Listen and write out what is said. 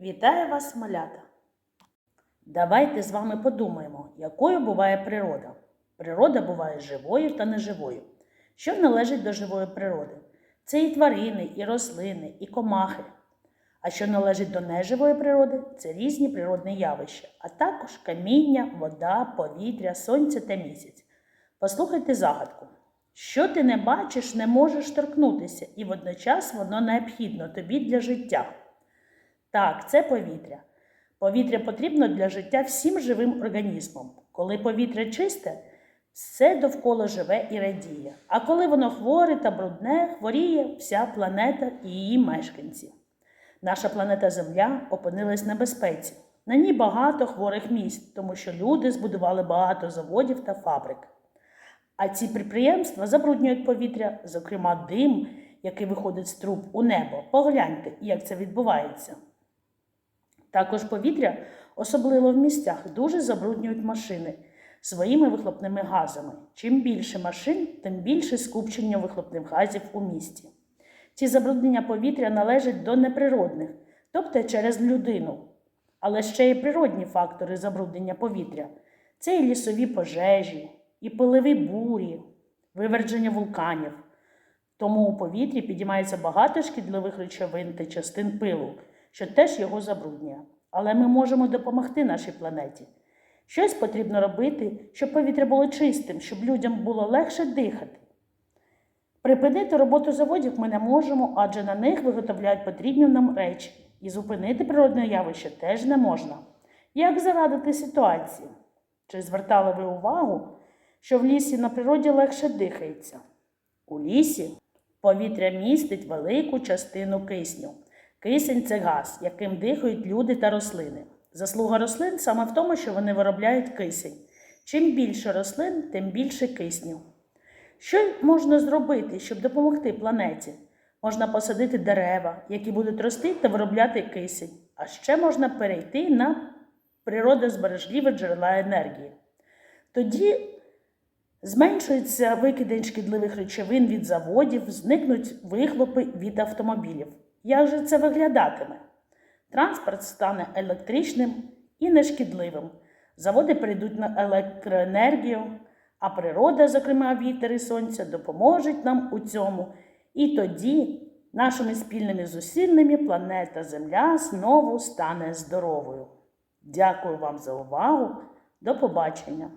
Вітаю вас, малята! Давайте з вами подумаємо, якою буває природа. Природа буває живою та неживою. Що належить до живої природи? Це і тварини, і рослини, і комахи. А що належить до неживої природи, це різні природні явища, а також каміння, вода, повітря, сонце та місяць. Послухайте загадку. Що ти не бачиш, не можеш торкнутися, і водночас воно необхідно тобі для життя. Так, це повітря. Повітря потрібно для життя всім живим організмам. Коли повітря чисте, все довкола живе і радіє. А коли воно хворе та брудне, хворіє вся планета і її мешканці. Наша планета Земля опинилась на безпеці. На ній багато хворих місць, тому що люди збудували багато заводів та фабрик. А ці підприємства забруднюють повітря, зокрема дим, який виходить з труб у небо. Погляньте, як це відбувається. Також повітря, особливо в місцях, дуже забруднюють машини своїми вихлопними газами. Чим більше машин, тим більше скупчення вихлопних газів у місті. Ці забруднення повітря належать до неприродних, тобто через людину. Але ще й природні фактори забруднення повітря це і лісові пожежі, і пилові бурі, виверження вулканів. Тому у повітрі підіймається багато шкідливих речовин та частин пилу, що теж його забруднює. Але ми можемо допомогти нашій планеті. Щось потрібно робити, щоб повітря було чистим, щоб людям було легше дихати. Припинити роботу заводів ми не можемо, адже на них виготовляють потрібні нам речі, і зупинити природне явище теж не можна. Як зарадити ситуації? Чи звертали ви увагу, що в лісі на природі легше дихається? У лісі повітря містить велику частину кисню. Кисень це газ, яким дихають люди та рослини. Заслуга рослин саме в тому, що вони виробляють кисень. Чим більше рослин, тим більше кисню. Що можна зробити, щоб допомогти планеті? Можна посадити дерева, які будуть рости та виробляти кисень, а ще можна перейти на природозбережливі джерела енергії. Тоді зменшуються викиди шкідливих речовин від заводів, зникнуть вихлопи від автомобілів. Як же це виглядатиме? Транспорт стане електричним і нешкідливим. Заводи перейдуть на електроенергію, а природа, зокрема вітер і сонце, допоможуть нам у цьому. І тоді нашими спільними зусиллями планета Земля знову стане здоровою. Дякую вам за увагу. До побачення!